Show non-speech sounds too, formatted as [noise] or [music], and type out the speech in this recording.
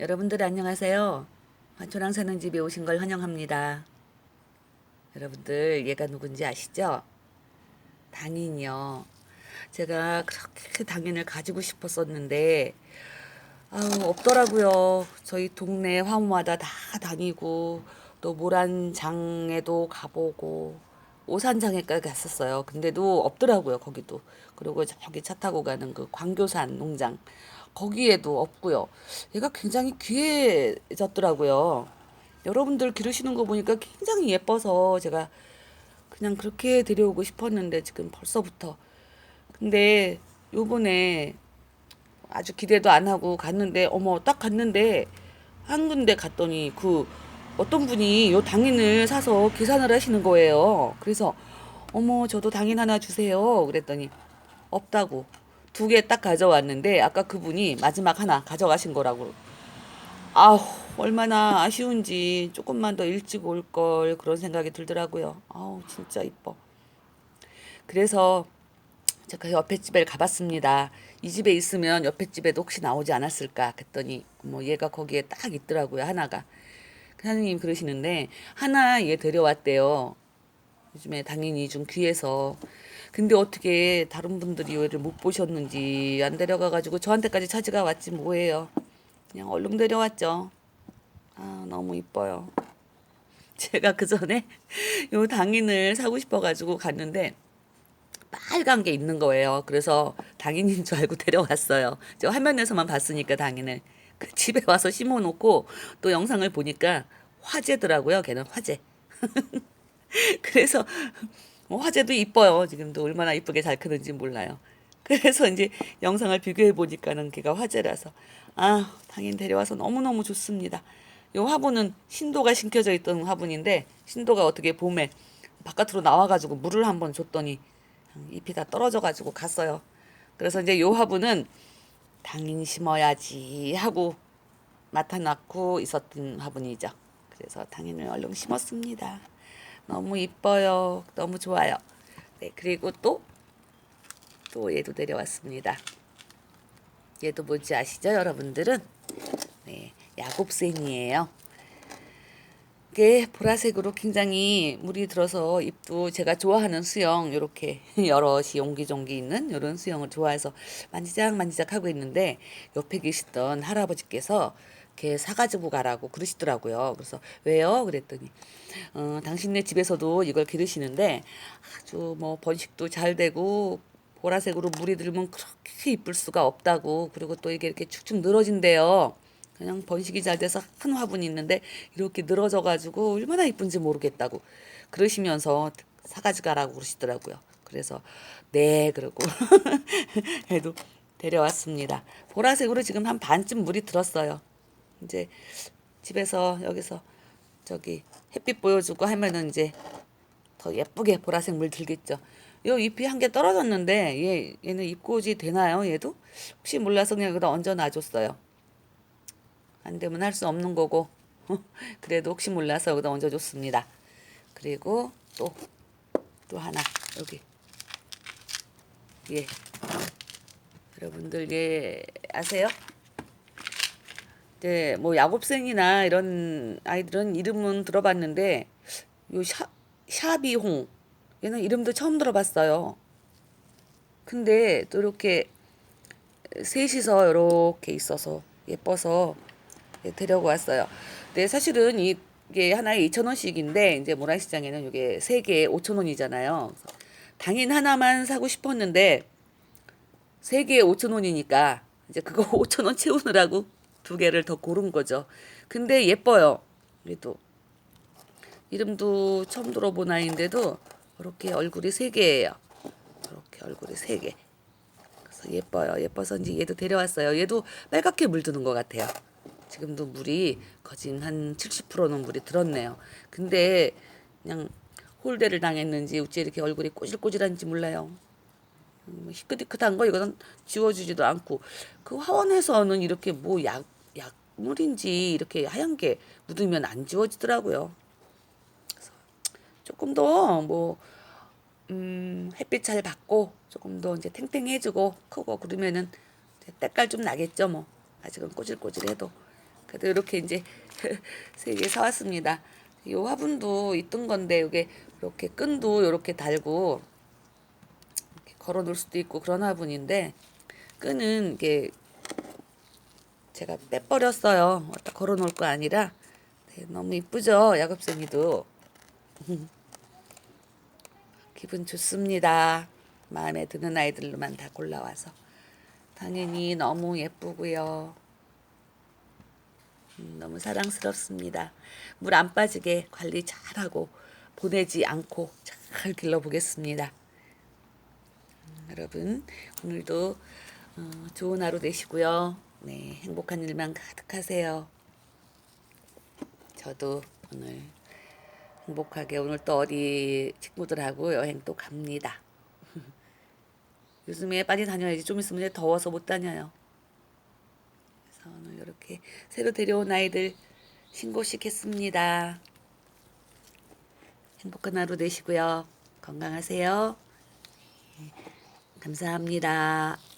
여러분들 안녕하세요. 화초랑 사는 집에 오신 걸 환영합니다. 여러분들 얘가 누군지 아시죠? 당인이요. 제가 그렇게 당인을 가지고 싶었었는데 아우 없더라고요. 저희 동네 화무마다 다 다니고 또 모란장에도 가보고 오산장에까지 갔었어요. 근데도 없더라고요. 거기도. 그리고 저기 차 타고 가는 그 광교산 농장 거기에도 없고요. 얘가 굉장히 귀해졌더라고요. 여러분들 기르시는 거 보니까 굉장히 예뻐서 제가 그냥 그렇게 데려오고 싶었는데 지금 벌써부터 근데 요번에 아주 기대도 안 하고 갔는데 어머 딱 갔는데 한 군데 갔더니 그 어떤 분이 요 당인을 사서 계산을 하시는 거예요. 그래서 어머 저도 당인 하나 주세요. 그랬더니 없다고 두 개 딱 가져왔는데 아까 그분이 마지막 하나 가져가신 거라고. 아우 얼마나 아쉬운지 조금만 더 일찍 올 걸 그런 생각이 들더라고요. 아우 진짜 이뻐. 그래서 제가 옆에 집에 가봤습니다. 이 집에 있으면 옆에 집에도 혹시 나오지 않았을까 그랬더니 뭐 얘가 거기에 딱 있더라고요 하나가. 사장님 그러시는데 하나 얘 데려왔대요. 요즘에 당연히 좀 귀해서. 근데 어떻게 다른 분들이 얘를 못 보셨는지 안 데려가가지고 저한테까지 차지가 왔지 뭐예요. 그냥 얼른 데려왔죠. 아 너무 이뻐요. [laughs] 제가 그 전에 [laughs] 요 당인을 사고 싶어가지고 갔는데 빨간 게 있는 거예요. 그래서 당인인 줄 알고 [laughs] 데려왔어요. 저 화면에서만 봤으니까 당인을. 그 집에 와서 심어놓고 또 영상을 보니까 화재더라고요. 걔는 화재. [laughs] 그래서 뭐 화재도 이뻐요. 지금도 얼마나 이쁘게 잘 크는지 몰라요. 그래서 이제 영상을 비교해 보니까는 걔가 화재라서 아 당인 데려와서 너무너무 좋습니다. 요 화분은 신도가 심겨져 있던 화분인데 신도가 어떻게 봄에 바깥으로 나와가지고 물을 한번 줬더니 잎이 다 떨어져가지고 갔어요. 그래서 이제 요 화분은 당인 심어야지 하고 맡아놨고 있었던 화분이죠. 그래서 당인을 얼른 심었습니다. 너무 이뻐요. 너무 좋아요. 네, 그리고 또, 또 얘도 내려왔습니다. 얘도 뭔지 아시죠, 여러분들은? 네, 야곱센이에요. 이게 보라색으로 굉장히 물이 들어서 잎도 제가 좋아하는 수영 이렇게 [laughs] 여럿이 옹기종기 있는 이런 수영을 좋아해서 만지작 만지작 하고 있는데 옆에 계시던 할아버지께서 이렇게 사가지고 가라고 그러시더라고요. 그래서 왜요? 그랬더니 어, 당신네 집에서도 이걸 기르시는데 아주 뭐 번식도 잘 되고 보라색으로 물이 들면 그렇게 이쁠 수가 없다고 그리고 또 이게 이렇게 축축 늘어진대요. 그냥 번식이 잘 돼서 큰 화분이 있는데 이렇게 늘어져 가지고 얼마나 이쁜지 모르겠다고 그러시면서 사가지 가라고 그러시더라고요. 그래서 네 그러고 [laughs] 해도 데려왔습니다. 보라색으로 지금 한 반쯤 물이 들었어요. 이제 집에서 여기서 저기 햇빛 보여주고 하면은 이제 더 예쁘게 보라색 물 들겠죠. 요 잎이 한 개 떨어졌는데 얘 얘는 잎꽂이 되나요? 얘도 혹시 몰라서 그냥 여기다 얹어 놔줬어요. 안 되면 할 수 없는 거고 [laughs] 그래도 혹시 몰라서 여기다 얹어줬습니다. 그리고 또또 하나 여기 예 여러분들 예 아세요? 네, 뭐 야곱생이나 이런 아이들은 이름은 들어봤는데 요 샤, 샤비홍 얘는 이름도 처음 들어봤어요. 근데 또 이렇게 셋이서 이렇게 있어서 예뻐서 예, 데려고 왔어요. 네, 사실은 이게 하나에 2,000원씩인데 이제 모란시장에는 이게 세 개에 5,000원이잖아요. 당인 하나만 사고 싶었는데 세 개에 5,000원이니까 이제 그거 [laughs] 5,000원 채우느라고 두 개를 더 고른 거죠. 근데 예뻐요. 그래도 이름도 처음 들어본 아이인데도 이렇게 얼굴이 세 개예요. 이렇게 얼굴이 세 개. 그래서 예뻐요. 예뻐서 이제 얘도 데려왔어요. 얘도 빨갛게 물드는 것 같아요. 지금도 물이 거진 한 70%는 물이 들었네요. 근데 그냥 홀대를 당했는지 어째 이렇게 얼굴이 꼬질꼬질한지 몰라요. 뭐 희끗희끗한 거 이거는 지워주지도 않고 그 화원에서는 이렇게 뭐약 약물인지 이렇게 하얀 게 묻으면 안 지워지더라고요. 그래서 조금 더 뭐 음, 햇빛 잘 받고 조금 더 이제 탱탱해지고 크고 그러면은 때깔 좀 나겠죠 뭐 아직은 꼬질꼬질해도 그래도 이렇게 이제 [laughs] 세 개 사왔습니다. 이 화분도 있던 건데 이게 이렇게 끈도 이렇게 달고 이렇게 걸어 놓을 수도 있고 그런 화분인데 끈은 이게 제가 빼버렸어요. 갖다 걸어 놓을 거 아니라 네, 너무 이쁘죠 야곱생이도 [laughs] 기분 좋습니다. 마음에 드는 아이들로만 다 골라와서 당연히 너무 예쁘고요. 음, 너무 사랑스럽습니다. 물 안 빠지게 관리 잘하고 보내지 않고 잘 길러보겠습니다. 음, 여러분 오늘도 어, 좋은 하루 되시고요. 네, 행복한 일만 가득하세요. 저도 오늘 행복하게 오늘 또 어디 친구들하고 여행 또 갑니다. [laughs] 요즘에 빨리 다녀야지 좀 있으면 이제 더워서 못 다녀요. 그래서 오늘 이렇게 새로 데려온 아이들 신고식 했습니다. 행복한 하루 되시고요. 건강하세요. 네, 감사합니다.